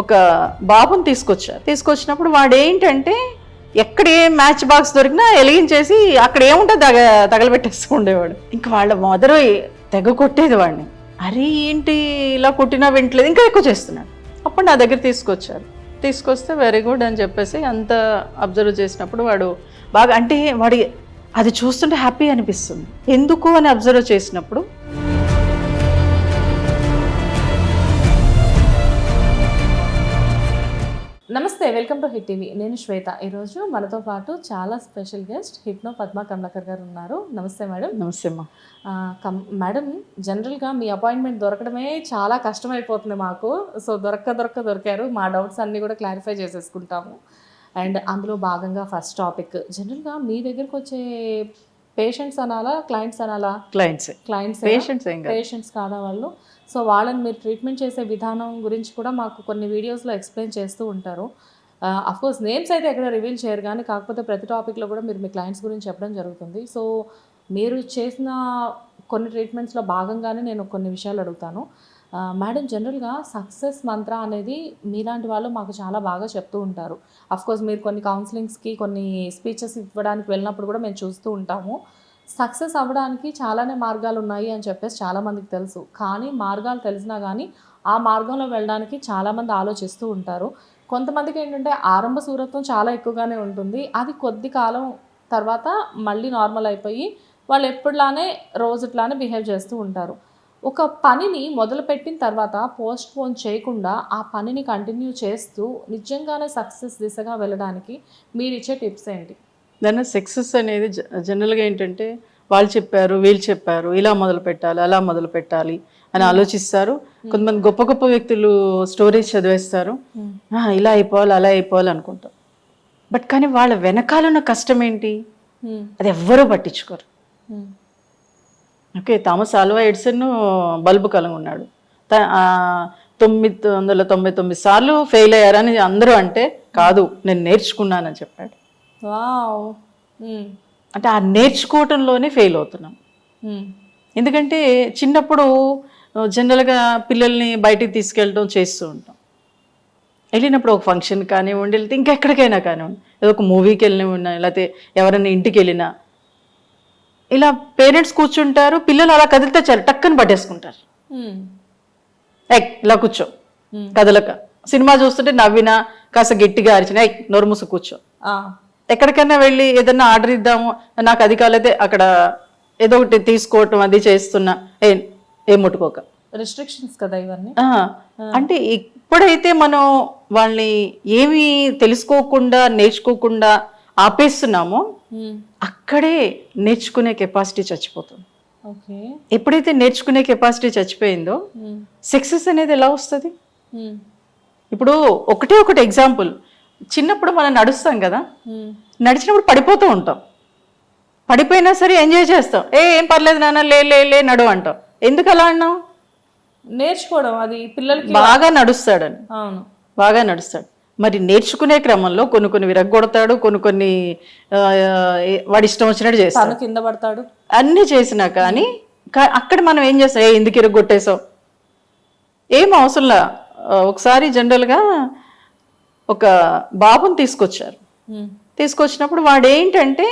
ఒక బాబుని తీసుకొచ్చారు. తీసుకొచ్చినప్పుడు వాడు ఏంటంటే ఎక్కడ ఏ మ్యాచ్ బాక్స్ దొరికినా వెలిగించేసి అక్కడ ఏముంటే తగ తగలబెట్టేస్తూ ఉండేవాడు. ఇంకా వాళ్ళ మదర్ తెగ కొట్టేది వాడిని. అరే ఏంటి ఇలా కొట్టినా వింటలేదు ఇంకా ఎక్కువ చేస్తున్నాడు. అప్పుడు నా దగ్గర తీసుకొచ్చారు. తీసుకొస్తే వెరీ గుడ్ అని చెప్పేసి అంత అబ్జర్వ్ చేసినప్పుడు వాడు బాగా అంటే వాడి అది చూస్తుంటే హ్యాపీ అనిపిస్తుంది. ఎందుకు అని అబ్జర్వ్ చేసినప్పుడు వెల్కమ్ టు హిట్ టీవీ. నేను శ్వేత. ఈరోజు మనతో పాటు చాలా special guest hypno Padma Kamalakar గారు ఉన్నారు. నమస్తే మేడం. నమస్తే కమ్ మేడం జనరల్గా మీ అపాయింట్మెంట్ దొరకడమే చాలా కష్టమైపోతుంది మాకు. సో దొరక్క దొరక్క దొరికారు. మా డౌట్స్ అన్నీ కూడా క్లారిఫై చేసేసుకుంటాము. అండ్ అందులో భాగంగా ఫస్ట్ టాపిక్. జనరల్గా మీ దగ్గరకు వచ్చే పేషెంట్స్ అనాలా క్లయింట్స్ అనాలా? క్లయింట్స్. క్లయింట్స్ పేషెంట్స్ పేషెంట్స్ కాదా వాళ్ళు? సో వాళ్ళని మీరు ట్రీట్మెంట్ చేసే విధానం గురించి కూడా మాకు కొన్ని వీడియోస్లో ఎక్స్ప్లెయిన్ చేస్తూ ఉంటారు. కోర్స్ నేమ్స్ అయితే ఎక్కడ రివీల్ చేయరు కానీ కాకపోతే ప్రతి టాపిక్లో కూడా మీరు మీ క్లయింట్స్ గురించి చెప్పడం జరుగుతుంది. సో మీరు చేసిన కొన్ని ట్రీట్మెంట్స్లో భాగంగానే నేను కొన్ని విషయాలు అడుగుతాను. మేడం జనరల్గా సక్సెస్ మంత్ర అనేది మీలాంటి వాళ్ళు మాకు చాలా బాగా చెప్తూ ఉంటారు. కోర్స్ మీరు కొన్ని కౌన్సిలింగ్స్కి కొన్ని స్పీచెస్ ఇవ్వడానికి వెళ్ళినప్పుడు కూడా మేము చూస్తూ ఉంటాము. సక్సెస్ అవ్వడానికి చాలానే మార్గాలు ఉన్నాయి అని చెప్పేసి చాలామందికి తెలుసు. కానీ మార్గాలు తెలిసినా కానీ ఆ మార్గంలో వెళ్ళడానికి చాలామంది ఆలోచిస్తూ ఉంటారు. కొంతమందికి ఏంటంటే ఆరంభ సూరత్వం చాలా ఎక్కువగానే ఉంటుంది. అది కొద్ది కాలం తర్వాత మళ్ళీ నార్మల్ అయిపోయి వాళ్ళు ఎప్పుడులానే రోజుట్లానే బిహేవ్ చేస్తూ ఉంటారు. ఒక పనిని మొదలుపెట్టిన తర్వాత పోస్ట్ పోన్ చేయకుండా ఆ పనిని కంటిన్యూ చేస్తూ నిజంగానే సక్సెస్ దిశగా వెళ్ళడానికి మీరు ఇచ్చే టిప్స్ ఏంటి? దాని సక్సెస్ అనేది జనరల్గా ఏంటంటే వాళ్ళు చెప్పారు వీళ్ళు చెప్పారు ఇలా మొదలు పెట్టాలి అలా మొదలు పెట్టాలి అని ఆలోచిస్తారు. కొంతమంది గొప్ప గొప్ప వ్యక్తులు స్టోరీస్ చదివేస్తారు. "ఆ, ఇలా అయిపోవాలి అలా అయిపోవాలి అనుకుంటారు బట్ కానీ వాళ్ళ వెనకాల ఉన్న కష్టం ఏంటి Hmm. అది ఎవ్వరూ పట్టించుకోరు Hmm. Okay Thomas Alva Edison bulb కలిగి ఉన్నాడు త- ఆ, తొమ్మిది వందల తొంభై తొమ్మిది సార్లు ఫెయిల్ అయ్యారని అందరూ అంటే కాదు నేను నేర్చుకున్నానని చెప్పాడు మ్మ్. అంటే ఆ నేర్చుకోవటంలోనే ఫెయిల్ అవుతున్నాం. ఎందుకంటే చిన్నప్పుడు జనరల్గా పిల్లల్ని బయటికి తీసుకెళ్ళడం చేస్తూ ఉంటాం వెళ్ళినప్పుడు ఒక ఫంక్షన్ కానివ్వండి వెళ్తే ఇంకా ఎక్కడికైనా కానివ్వండి ఏదో ఒక మూవీకి వెళ్ళినా లేకపోతే ఎవరైనా ఇంటికి వెళ్ళినా ఇలా పేరెంట్స్ కూర్చుంటారు పిల్లలు అలా కదిలితే చాలు టక్కని పట్టేసుకుంటారు. ఎక్ ఇలా కూర్చో. కదలక. సినిమా చూస్తుంటే నవ్వినా కాస్త గట్టిగా అరిచిన ఎక్ నోరు మూసు కూర్చో. ఎక్కడికైనా వెళ్ళి ఏదన్నా ఆర్డర్ ఇద్దాము నాకు అది కాలేదే అక్కడ ఏదో ఒకటి తీసుకోవటం అది చేస్తున్నా ఏ ఏం ముట్టుకోక. రిస్ట్రిక్షన్స్ కదా ఇవన్నీ? అంటే ఎప్పుడైతే మనం వాళ్ళని ఏమీ తెలుసుకోకుండా నేర్చుకోకుండా ఆపేస్తున్నామో. అక్కడే నేర్చుకునే కెపాసిటీ చచ్చిపోతుంది. ఓకే. ఎప్పుడైతే నేర్చుకునే కెపాసిటీ చచ్చిపోయిందో. సక్సెస్ అనేది ఎలా వస్తుంది. ఇప్పుడు ఒకటే ఒకటి ఎగ్జాంపుల్. చిన్నప్పుడు మనం నడుస్తాం కదా. నడిచినప్పుడు పడిపోతూ ఉంటాం. పడిపోయినా సరే ఎంజాయ్ చేస్తాం. ఏ ఏం పర్లేదు నాన్న లే లే లే నడు అంటాం. ఎందుకు అలా అన్నాం నేర్చుకోవడం అది పిల్లలకి బాగా నడుస్తాడని. అవును. బాగా నడుస్తాడు. మరి నేర్చుకునే క్రమంలో కొన్ని కొన్ని విరగ్గొడతాడు కొన్ని కొన్ని వాడి ఇష్టం వచ్చినట్టు చేస్తాడు. కింద పడతాడు. అన్నీ చేసినా కానీ అక్కడ మనం ఏం చేస్తాం? ఏ ఎందుకు ఇరగొట్టేసావు ఏం అవసరంలా ఒకసారి జనరల్గా ఒక బాబుని తీసుకొచ్చారు. తీసుకొచ్చినప్పుడు వాడు ఏంటంటే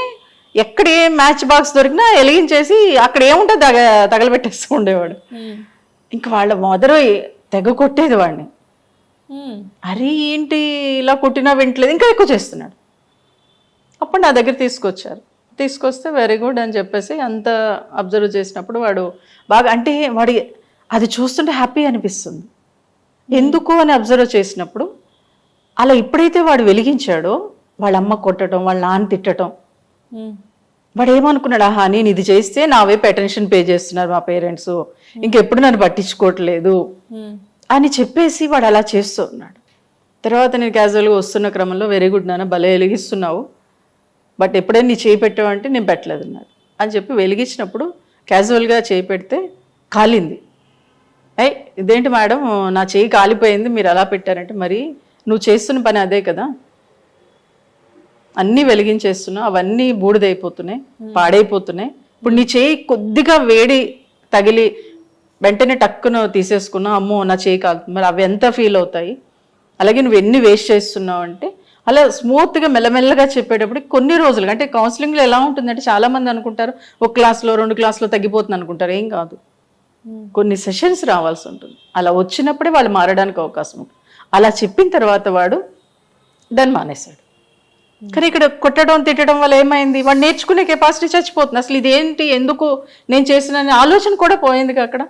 ఎక్కడ ఏ మ్యాచ్ బాక్స్ దొరికినా వెలిగించేసి అక్కడ ఏముంటుంది తగ తగలబెట్టేస్తూ ఉండేవాడు. ఇంకా వాళ్ళ మదర్ తెగ కొట్టేది వాడిని. అరే ఏంటి ఇలా కొట్టినా వింటలేదు ఇంకా ఎక్కువ చేస్తున్నాడు. అప్పుడు నా దగ్గర తీసుకొచ్చారు. తీసుకొస్తే వెరీ గుడ్ అని చెప్పేసి అంత అబ్జర్వ్ చేసినప్పుడు వాడు బాగా అంటే వాడి అది చూస్తుంటే హ్యాపీ అనిపిస్తుంది. ఎందుకు అని అబ్జర్వ్ చేసినప్పుడు అలా ఎప్పుడైతే వాడు వెలిగించాడో వాళ్ళ అమ్మ కొట్టడం వాళ్ళ నాన్న తిట్టడం. వాడు ఏమనుకున్నాడు ఆహా నేను ఇది చేస్తే నా వైపు అటెన్షన్ పే చేస్తున్నారు మా పేరెంట్స్. ఇంకెప్పుడు నన్ను పట్టించుకోవట్లేదు. అని చెప్పేసి వాడు అలా చేస్తూ ఉన్నాడు. తర్వాత నేను క్యాజువల్గా వస్తున్న క్రమంలో వెరీ గుడ్ నాన్న భలే వెలిగిస్తున్నావు. బట్ ఎప్పుడైనా నీ చేయి పెట్టావంటే నేను పెట్టలేదు అన్నాడు. అని చెప్పి వెలిగించినప్పుడు క్యాజువల్గా చేయి పెడితే కాలింది. అయ్ ఇదేంటి మేడం? నా చేయి కాలిపోయింది మీరు అలా పెట్టారంటే మరి నువ్వు చేస్తున్న పని అదే కదా. అన్నీ వెలిగించేస్తున్నావు అవన్నీ బూడిదైపోతున్నాయి పాడైపోతున్నాయి. ఇప్పుడు నీ చేయి కొద్దిగా వేడి తగిలి వెంటనే టక్కున తీసేసుకున్నా అమ్మో నా చేయి కాలుతుంది మరి అవి ఎంత ఫీల్ అవుతాయి? అలాగే నువ్వు ఎన్ని వేస్ట్ చేస్తున్నావు అంటే అలా స్మూత్గా మెల్లమెల్లగా చెప్పేటప్పుడు కొన్ని రోజులు అంటే కౌన్సిలింగ్లో ఎలా ఉంటుందంటే చాలా మంది అనుకుంటారు ఒక క్లాస్లో రెండు క్లాస్లో తగ్గిపోతుంది అనుకుంటారు ఏం కాదు. కొన్ని సెషన్స్ రావాల్సి ఉంటుంది. అలా వచ్చినప్పుడే వాళ్ళు మారడానికి అవకాశం ఉంటుంది. అలా చెప్పిన తర్వాత వాడు దాన్ని మానేశాడు. కానీ ఇక్కడ కొట్టడం తిట్టడం వల్ల ఏమైంది? వాడు నేర్చుకునే కెపాసిటీ చచ్చిపోతుంది. అసలు ఇదేంటి? ఎందుకు నేను చేసిన ఆలోచన కూడా పోయింది అక్కడ?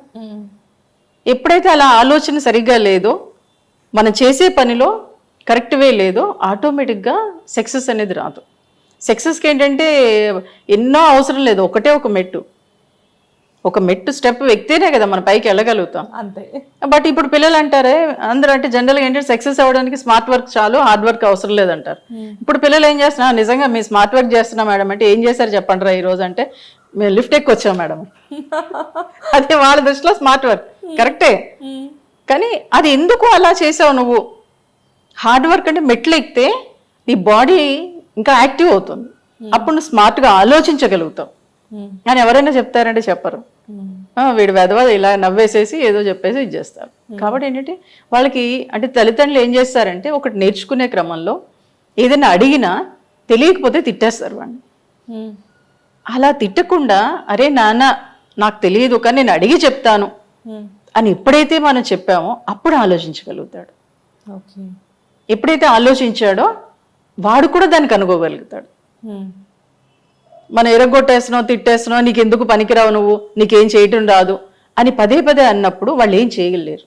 ఎప్పుడైతే అలా ఆలోచన సరిగ్గా లేదో మనం చేసే పనిలో కరెక్ట్ వే లేదో ఆటోమేటిక్గా సక్సెస్ అనేది రాదు. సక్సెస్కి ఏంటంటే ఎన్నో అవసరం లేదు. ఒకటే ఒక మెట్టు. ఒక మెట్టు స్టెప్ ఎక్కితేనే కదా మనం పైకి వెళ్ళగలుగుతాం. అంతే. బట్ ఇప్పుడు పిల్లలు అంటారే అందరూ అంటే జనరల్గా ఏంటంటే సక్సెస్ అవ్వడానికి స్మార్ట్ వర్క్ చాలు హార్డ్ వర్క్ అవసరం లేదంటారు. ఇప్పుడు పిల్లలు ఏం చేస్తున్నా నిజంగా మీ స్మార్ట్ వర్క్ చేస్తున్నా మేడం అంటే ఏం చేశారు చెప్పండి రా ఈ రోజు అంటే మేము లిఫ్ట్ ఎక్కి వచ్చాం మేడం. అదే వాళ్ళ దృష్టిలో స్మార్ట్ వర్క్. కరెక్టే? కానీ అది ఎందుకు అలా చేసావు నువ్వు? హార్డ్ వర్క్ అంటే మెట్లు ఎక్కితే నీ బాడీ ఇంకా యాక్టివ్ అవుతుంది. అప్పుడు నువ్వు స్మార్ట్గా ఆలోచించగలుగుతావు. కానీ ఎవరైనా చెప్తారంటే చెప్పరు. వీడు వెధవ ఇలా నవ్వేసేసి ఏదో చెప్పేసి ఇది చేస్తారు. కాబట్టి ఏంటంటే వాళ్ళకి అంటే తల్లిదండ్రులు ఏం చేస్తారంటే ఒకటి నేర్చుకునే క్రమంలో ఏదైనా అడిగినా తెలియకపోతే తిట్టేస్తారు వాడిని. అలా తిట్టకుండా అరే నాన్న నాకు తెలియదు కానీ నేను అడిగి చెప్తాను అని ఎప్పుడైతే మనం చెప్పామో అప్పుడు ఆలోచించగలుగుతాడు. ఓకే. ఎప్పుడైతే ఆలోచించాడో వాడు కూడా దానికి అనుకోగలుగుతాడు. మనం ఎరగొట్టేస్తున్నావు తిట్టేస్తున్నావు నీకు ఎందుకు పనికిరావు నువ్వు? నీకేం చేయటం రాదు. అని పదే పదే అన్నప్పుడు వాళ్ళు ఏం చేయలేరు.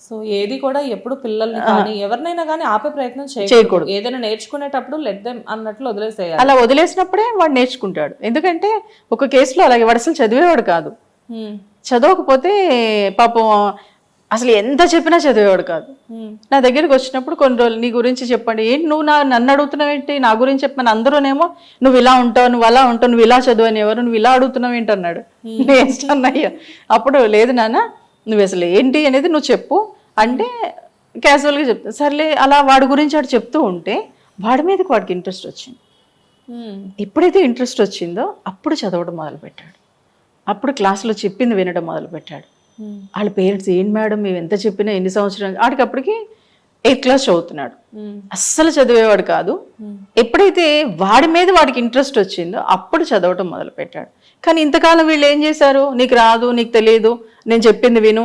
సో ఏది కూడా ఎప్పుడు పిల్లల్ని కానీ ఎవరినైనా కానీ ఆపే ప్రయత్నం చేయకూడదు. ఏదైనా నేర్చుకునేటప్పుడు లెట్ దెమ్ అన్నట్లు వదిలేసేయాలి. అలా వదిలేసినప్పుడే వాడు నేర్చుకుంటాడు. ఎందుకంటే ఒక కేసులో అలాగే వాడు అసలు చదివేవాడు కాదు. చదవకపోతే పాపం అసలు ఎంత చెప్పినా చదివేవాడు కాదు. నా దగ్గరికి వచ్చినప్పుడు కొన్ని రోజులు నీ గురించి చెప్పండి. ఏంటి నువ్వు నా నన్ను అడుగుతున్నావు ఏంటి? నా గురించి చెప్పమని అందరూనేమో నువ్వు ఇలా ఉంటావు నువ్వు అలా ఉంటావు నువ్వు ఇలా చదువు అని ఎవరు నువ్వు ఇలా అడుగుతున్నావు ఏంటి? అన్నాడు. నేను అన్నయ్య? అప్పుడు లేదు నాన్న నువ్వు అసలు ఏంటి అనేది నువ్వు చెప్పు. అంటే క్యాజువల్గా చెప్తా. సర్లే అలా వాడి గురించి వాడు చెప్తూ ఉంటే వాడి మీదకి వాడికి ఇంట్రెస్ట్ వచ్చింది. ఎప్పుడైతే ఇంట్రెస్ట్ వచ్చిందో అప్పుడు చదవడం మొదలుపెట్టాడు. అప్పుడు క్లాసులో చెప్పింది వినడం మొదలుపెట్టాడు. వాళ్ళ పేరెంట్స్ ఏంటి మేడం? మేము ఎంత చెప్పినా ఎన్ని సంవత్సరాలు? ఆడికి అప్పటికి ఎయిత్ క్లాస్ చదువుతున్నాడు. అస్సలు చదివేవాడు కాదు. ఎప్పుడైతే వాడి మీద వాడికి ఇంట్రెస్ట్ వచ్చిందో అప్పుడు చదవటం మొదలు పెట్టాడు కానీ ఇంతకాలం వీళ్ళు ఏం చేశారు? నీకు రాదు నీకు తెలియదు నేను చెప్పింది విను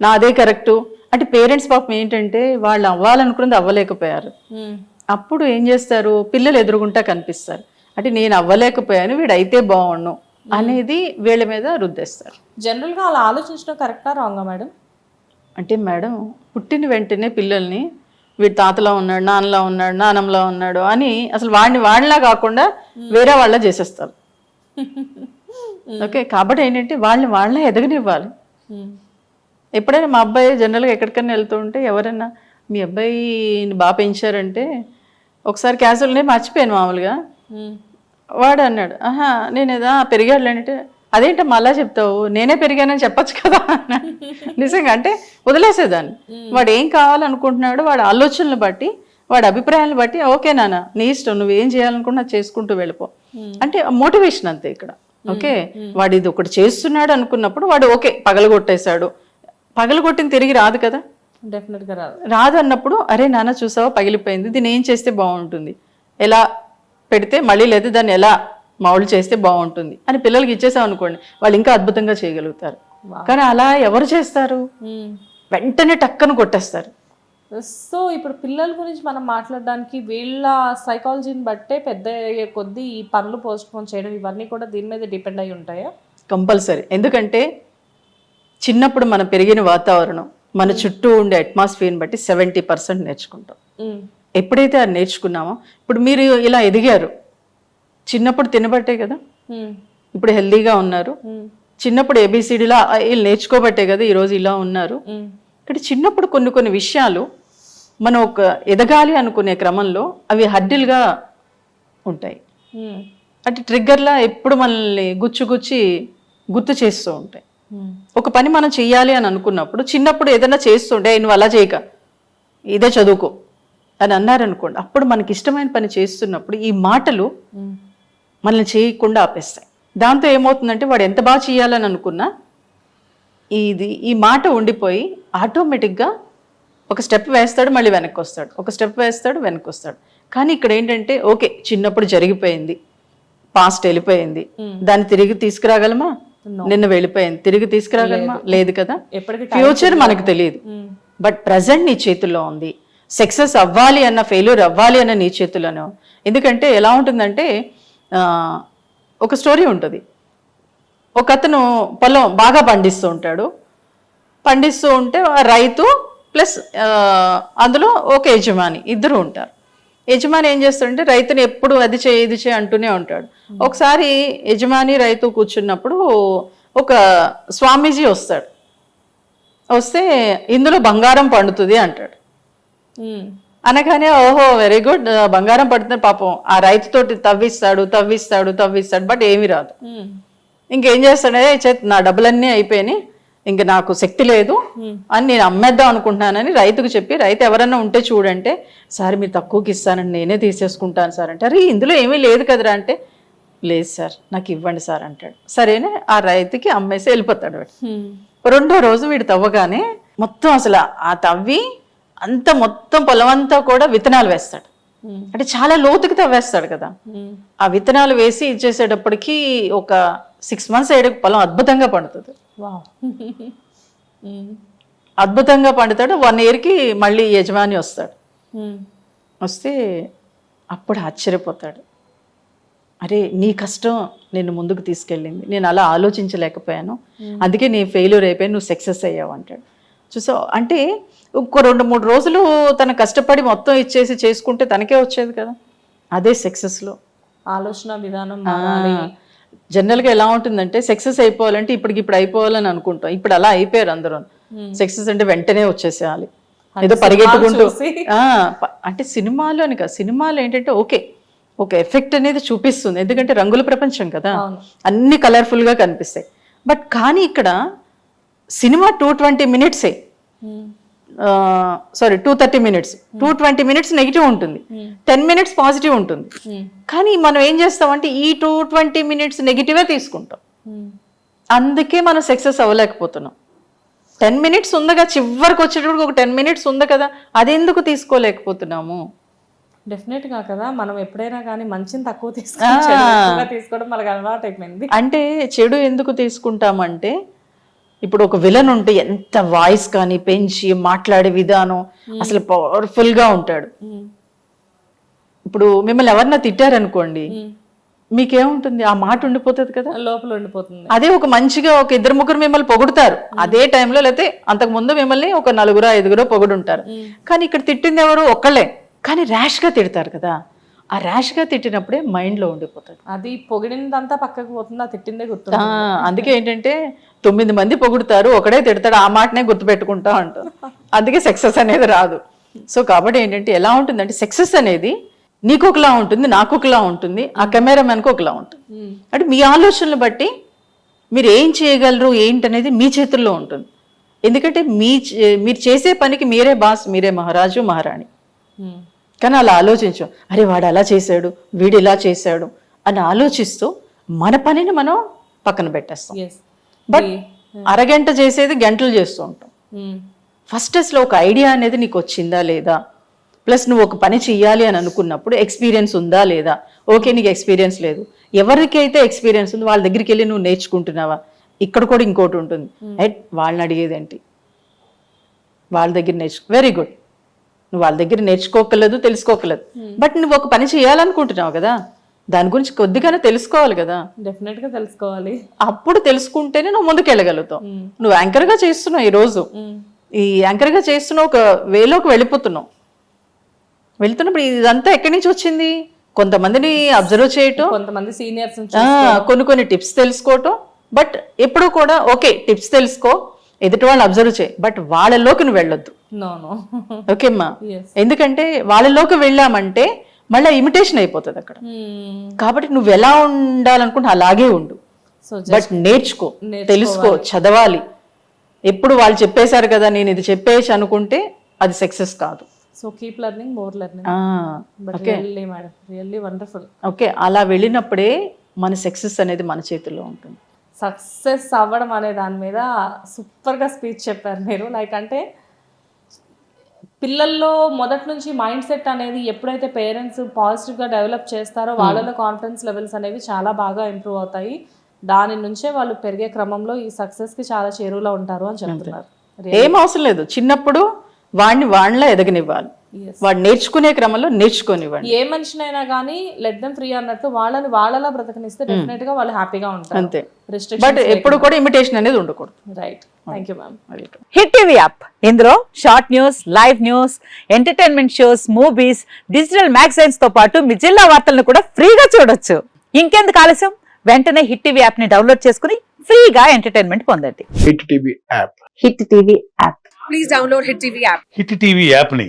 నాదే కరెక్టు. అంటే పేరెంట్స్ పాపం ఏంటంటే వాళ్ళు అవ్వాలనుకున్నది అవ్వలేకపోయారు. అప్పుడు ఏం చేస్తారు? పిల్లలు ఎదురుగుంటా కనిపిస్తారు. అంటే నేను అవ్వలేకపోయాను వీడు అయితే బాగుండు. అనేది వీళ్ళ మీద రుద్దేస్తారు. జనరల్గా అలా ఆలోచించడం కరెక్టా రాంగా మేడం? అంటే మేడం పుట్టిన వెంటనే పిల్లల్ని వీడి తాతలా ఉన్నాడు నాన్నలా ఉన్నాడు నానంలా ఉన్నాడు అని అసలు వాడిని వాడిలా కాకుండా వేరే వాళ్ళ చేసేస్తారు. ఓకే కాబట్టి ఏంటంటే వాళ్ళని వాళ్ళ ఎదగనివ్వాలి. ఎప్పుడైనా మా అబ్బాయి జనరల్గా ఎక్కడికైనా వెళ్తూ ఉంటే ఎవరైనా మీ అబ్బాయిని బాగా పెంచారంటే ఒకసారి క్యాజువల్నే మర్చిపోయాను మామూలుగా. వాడు అన్నాడు ఆహా నేను ఏదా పెరిగాడులే అంటే అదేంటమ్మా అలా చెప్తావు? నేనే పెరిగానని చెప్పొచ్చు కదా. నిజంగా అంటే వదిలేసేదాన్ని. వాడు ఏం కావాలనుకుంటున్నాడు వాడి ఆలోచనలు బట్టి వాడి అభిప్రాయాలను బట్టి ఓకే నాన్న నీ ఇష్టం నువ్వు ఏం చేయాలనుకున్నా చేసుకుంటూ వెళ్ళిపో. అంటే మోటివేషన్ అంతే ఇక్కడ. ఓకే? వాడు ఇది ఒకటి చేస్తున్నాడు అనుకున్నప్పుడు వాడు ఓకే పగలగొట్టేశాడు. పగలగొట్టిన తిరిగి రాదు కదా? డెఫినెట్గా రాదు. రాదు అన్నప్పుడు అరే నాన్న చూసావా? పగిలిపోయింది. దీన్ని ఏం చేస్తే బాగుంటుంది? ఎలా పెడితే మళ్ళీ లేదా దాన్ని ఎలా మామూలు చేస్తే బాగుంటుంది అని పిల్లలకి ఇచ్చేసాం అనుకోండి వాళ్ళు ఇంకా అద్భుతంగా చేయగలుగుతారు. కానీ అలా ఎవరు చేస్తారు. వెంటనే టక్కన కొట్టేస్తారు. సో ఇప్పుడు పిల్లల గురించి మనం మాట్లాడడానికి వీళ్ళ సైకాలజీని బట్టే పెద్ద అయ్యే కొద్దీ ఈ పనులు పోస్ట్ పోన్ చేయడం ఇవన్నీ కూడా దీని మీద డిపెండ్ అయి ఉంటాయా? కంపల్సరీ. ఎందుకంటే చిన్నప్పుడు మనం పెరిగిన వాతావరణం మన చుట్టూ ఉండే అట్మాస్ఫియర్ని బట్టి సెవెంటీ పర్సెంట్ నేర్చుకుంటాం. ఎప్పుడైతే అది నేర్చుకున్నామో ఇప్పుడు మీరు ఇలా ఎదిగారు. చిన్నప్పుడు తినబట్టే కదా? ఇప్పుడు హెల్దీగా ఉన్నారు. చిన్నప్పుడు ఏబిసిడిలా వీళ్ళు నేర్చుకోబట్టే కదా ఈరోజు ఇలా ఉన్నారు. ఇక్కడ చిన్నప్పుడు కొన్ని కొన్ని విషయాలు మనం ఒక ఎదగాలి అనుకునే క్రమంలో అవి హడ్డిల్గా ఉంటాయి. అంటే ట్రిగ్గర్లా ఎప్పుడు మనల్ని గుచ్చి గుచ్చి గుర్తు చేస్తూ ఉంటాయి. ఒక పని మనం చెయ్యాలి అని అనుకున్నప్పుడు చిన్నప్పుడు ఏదైనా చేస్తుంటే "ఏయ్, నువ్వు అలా చేయక. ఇదే చదువుకో. అని అన్నారనుకోండి అప్పుడు మనకి ఇష్టమైన పని చేస్తున్నప్పుడు ఈ మాటలు మనల్ని చేయకుండా ఆపేస్తాయి. దాంతో ఏమవుతుందంటే వాడు ఎంత బాగా చేయాలని అనుకున్నా ఇది ఈ మాట ఉండిపోయి ఆటోమేటిక్గా ఒక స్టెప్ వేస్తాడు మళ్ళీ వెనక్కి వస్తాడు ఒక స్టెప్ వేస్తాడు వెనక్కి వస్తాడు కానీ ఇక్కడ ఏంటంటే ఓకే చిన్నప్పుడు జరిగిపోయింది పాస్ట్ వెళ్ళిపోయింది. దాన్ని తిరిగి తీసుకురాగలమా? నిన్న వెళ్ళిపోయింది. తిరిగి తీసుకురాగలమా? లేదు. కదా. ఎప్పటికీ ఫ్యూచర్ మనకు తెలియదు. బట్ ప్రజెంట్ నీ చేతుల్లో ఉంది. సక్సెస్ అవ్వాలి అన్న ఫెయిల్యూర్ అవ్వాలి అన్న నీ చేతుల్లోనే. ఎందుకంటే ఎలా ఉంటుందంటే ఒక స్టోరీ ఉంటుంది. ఒక అతను పొలం బాగా పండిస్తూ ఉంటాడు. పండిస్తూ ఉంటే రైతు ప్లస్ అందులో ఒక యజమాని ఇద్దరు ఉంటారు. యజమాని ఏం చేస్తాడంటే రైతుని ఎప్పుడు అది చేయి ఇది చేయి అంటూనే ఉంటాడు. ఒకసారి యజమాని రైతు కూర్చున్నప్పుడు ఒక స్వామీజీ వస్తాడు. వస్తే ఇందులో బంగారం పండుతుంది అంటాడు. అనగానే ఓహో వెరీ గుడ్ బంగారం పడుతుంది పాపం. ఆ రైతుతోటి తవ్విస్తాడు తవ్విస్తాడు తవ్విస్తాడు బట్ ఏమీ రాదు. ఇంకేం చేస్తాడే? చేత్ నా డబ్బులన్నీ అయిపోయినాయి. ఇంక నాకు శక్తి లేదు. అని నేను అమ్మేద్దాం అనుకుంటున్నానని రైతుకు చెప్పి రైతు ఎవరన్నా ఉంటే చూడంటే సార్ మీరు తక్కువకి ఇస్తానని నేనే తీసేసుకుంటాను సార్. అంటే అరే ఇందులో ఏమీ లేదు కదరా అంటే లేదు సార్ నాకు ఇవ్వండి సార్ అంటాడు. సరేనే ఆ రైతుకి అమ్మేసి వెళ్ళిపోతాడు వాడు. రెండో రోజు వీడు తవ్వగానే మొత్తం అసలు ఆ తవ్వి అంత మొత్తం పొలం అంతా కూడా విత్తనాలు వేస్తాడు. అంటే చాలా లోతుకి తవ్వేస్తాడు కదా. ఆ విత్తనాలు వేసి ఇచ్చేసేటప్పటికి ఒక సిక్స్ మంత్స్ అయ్యే పొలం అద్భుతంగా పండుతుంది. అద్భుతంగా పండుతాడు. వన్ ఇయర్కి మళ్ళీ యజమాని వస్తాడు. వస్తే అప్పుడు ఆశ్చర్యపోతాడు. అరే నీ కష్టం నేను ముందుకు తీసుకెళ్ళింది. నేను అలా ఆలోచించలేకపోయాను. అందుకే నీ ఫెయిల్యూర్ అయిపోయి నువ్వు సక్సెస్ అయ్యావు అంటాడు. చూసావు అంటే ఇంకో రెండు మూడు రోజులు తను కష్టపడి మొత్తం ఇచ్చేసి చేసుకుంటే తనకే వచ్చేది కదా. అదే సక్సెస్లో ఆలోచన విధానం జనరల్గా ఎలా ఉంటుందంటే సక్సెస్ అయిపోవాలంటే ఇప్పటికి ఇప్పుడు అయిపోవాలని అనుకుంటాం. ఇప్పుడు అలా అయిపోయారు అందరూ. సక్సెస్ అంటే వెంటనే వచ్చేసేయాలి. ఏదో పరిగెత్తుకుంటూ. చూసి. ఆ, ప- అంటే సినిమాలు అని కాదు. సినిమాలు ఏంటంటే ఓకే ఒక ఎఫెక్ట్ అనేది చూపిస్తుంది. ఎందుకంటే రంగుల ప్రపంచం కదా. అన్ని కలర్ఫుల్గా కనిపిస్తాయి. బట్ కానీ ఇక్కడ cinema two twenty మినిట్సే. Sorry two thirty minutes. Two twenty minutes negative ఉంటుంది. టెన్ మినిట్స్ పాజిటివ్ ఉంటుంది. మ్మ్. కానీ మనం ఏం చేస్తామంటే ఈ టూ ట్వంటీ మినిట్స్ నెగిటివే తీసుకుంటాం. అందుకే మనం సక్సెస్ అవ్వలేకపోతున్నాం. టెన్ మినిట్స్ ఉందగా చివరికి వచ్చేటప్పుడు ఒక టెన్ మినిట్స్ ఉంది కదా అదెందుకు తీసుకోలేకపోతున్నాము? డెఫినెట్గా కదా మనం ఎప్పుడైనా కానీ మంచిని తక్కువ తీసుకోవడం మనకు అలవాటు అయిపోయింది అంటే చెడు ఎందుకు తీసుకుంటామంటే ఇప్పుడు ఒక విలన్ ఉంటే ఎంత వాయిస్ కానీ పెంచి మాట్లాడే విధానం అసలు పవర్ఫుల్గా ఉంటాడు. ఇప్పుడు మిమ్మల్ని ఎవరన్నా తిట్టారనుకోండి. మీకేముంటుంది? ఆ మాట ఉండిపోతుంది కదా. లోపల ఉండిపోతుంది. అదే ఒక మంచిగా ఒక ఇద్దరు ముగ్గురు మిమ్మల్ని పొగుడుతారు. అదే టైంలో లేకపోతే అంతకు ముందు మిమ్మల్ని ఒక నలుగురు ఐదుగురు పొగుడుంటారు. కానీ ఇక్కడ తిట్టింది ఎవరు? ఒక్కళ్ళే. కానీ ర్యాష్గా తిడతారు కదా. ఆ ర్యాష్గా తిట్టినప్పుడే మైండ్లో ఉండిపోతుంది. అది పొగిడిందంతా పక్కకు పోతుంది ఆ తిట్టిందే గుర్తు అందుకే ఏంటంటే తొమ్మిది మంది పొగుడుతారు ఒకడే తిడతాడు ఆ మాటనే గుర్తుపెట్టుకుంటా అంటారు. అందుకే సక్సెస్ అనేది రాదు. సో కాబట్టి ఏంటంటే ఎలా ఉంటుందంటే సక్సెస్ అనేది నీకు ఒకలా ఉంటుంది నాకు ఒకలా ఉంటుంది ఆ కెమెరామెన్కి ఒకలా ఉంటుంది. అంటే మీ ఆలోచనలు బట్టి మీరు ఏం చేయగలరు ఏంటనేది మీ చేతుల్లో ఉంటుంది. ఎందుకంటే మీ మీరు చేసే పనికి మీరే బాస్ మీరే మహారాజు మహారాణి. కానీ అలా ఆలోచించు అరే వాడు అలా చేశాడు వీడు ఇలా చేశాడు అని ఆలోచిస్తూ మన పనిని మనం పక్కన పెట్టేస్తాం. బట్ అరగంట చేసేది గంటలు చేస్తూ ఉంటాం. ఫస్ట్ అసలు ఒక ఐడియా అనేది నీకు వచ్చిందా లేదా? ప్లస్ నువ్వు ఒక పని చెయ్యాలి అని అనుకున్నప్పుడు ఎక్స్పీరియన్స్ ఉందా లేదా? ఓకే నీకు ఎక్స్పీరియన్స్ లేదు. ఎవరికైతే ఎక్స్పీరియన్స్ ఉంది వాళ్ళ దగ్గరికి వెళ్ళి నువ్వు నేర్చుకుంటున్నావా? ఇక్కడ కూడా ఇంకోటి ఉంటుంది. ఎట్ వాళ్ళని అడిగేదేంటి వాళ్ళ దగ్గర నేర్చుకో వెరీ గుడ్ నువ్వు వాళ్ళ దగ్గర నేర్చుకోకలేదు తెలుసుకోకలేదు. బట్ నువ్వు ఒక పని చేయాలనుకుంటున్నావు కదా? దాని గురించి కొద్దిగానే తెలుసుకోవాలి కదా. డెఫినెట్గా తెలుసుకోవాలి. అప్పుడు తెలుసుకుంటేనే నువ్వు ముందుకు వెళ్ళగలుగుతావు. నువ్వు యాంకర్గా చేస్తున్నావు ఈరోజు మ్మ్. ఈ యాంకర్గా చేస్తున్నావు ఒక వేలోకి వెళ్ళిపోతున్నావు. వెళ్తున్నప్పుడు ఇదంతా ఎక్కడి నుంచి వచ్చింది? కొంతమందిని అబ్జర్వ్ చేయటం. కొంతమంది సీనియర్స్ కొన్ని కొన్ని టిప్స్ తెలుసుకోవటం. బట్ ఎప్పుడు కూడా ఓకే టిప్స్ తెలుసుకో. ఎదుటి వాళ్ళని అబ్జర్వ్ చేయి. బట్ వాళ్ళలోకి నువ్వు వెళ్ళొద్దు. ఓకేమ్మా ఎందుకంటే వాళ్ళలోకి వెళ్ళామంటే మళ్ళీ ఇమిటేషన్ అయిపోతుంది అక్కడ. కాబట్టి నువ్వు ఎలా ఉండాలనుకుంటే అలాగే ఉండు. సో బట్ నేర్చుకో తెలుసుకో చదవాలి. ఎప్పుడు వాళ్ళు చెప్పేశారు కదా నేను ఇది చెప్పేసి అనుకుంటే అది సక్సెస్ కాదు. So keep learning more learning wonderful okay. అలా వెళ్ళినప్పుడే మన సక్సెస్ అనేది మన చేతుల్లో ఉంటుంది. సక్సెస్ అవ్వడం అనే దాని మీద సూపర్గా స్పీచ్ చెప్పారు మీరు. లైక్ అంటే పిల్లల్లో మొదటి నుంచి మైండ్ సెట్ అనేది ఎప్పుడైతే పేరెంట్స్ పాజిటివ్గా డెవలప్ చేస్తారో వాళ్ళలో కాన్ఫిడెన్స్ లెవెల్స్ అనేవి చాలా బాగా ఇంప్రూవ్ అవుతాయి. దాని నుంచే వాళ్ళు పెరిగే క్రమంలో ఈ సక్సెస్కి చాలా చేరువలో ఉంటారు అని చెప్తున్నారు. ఏం అవసరం లేదు. చిన్నప్పుడు వాడిని వాళ్ళ ఎదగనివ్వాలి. వాడు నేర్చుకునే క్రమంలో నేర్చుకోనివ్వండి. ఏ మనిషినైనా కానీ లెట్ దెమ్ ఫ్రీ అన్నట్టు వాళ్ళని వాళ్ళలా బ్రతకనిస్తే డెఫినెట్గా వాళ్ళు హ్యాపీగా ఉంటారు. అంతే. బట్ ఎప్పుడు కూడా ఇమిటేషన్ అనేది ఉండకూడదు. Right thank you ma'am hit TV app ఇందులో short news live news entertainment shows movies digital మ్యాగజైన్స్తో పాటు మీ జిల్లా వార్తలను కూడా ఫ్రీగా చూడొచ్చు. ఇంకెందుకు ఆలస్యం? వెంటనే హిట్ టీవీ యాప్ని డౌన్లోడ్ చేసుకుని ఫ్రీగా ఎంటర్టైన్మెంట్ పొందండి. Hit TV app hit TV app hit TV యాప్ని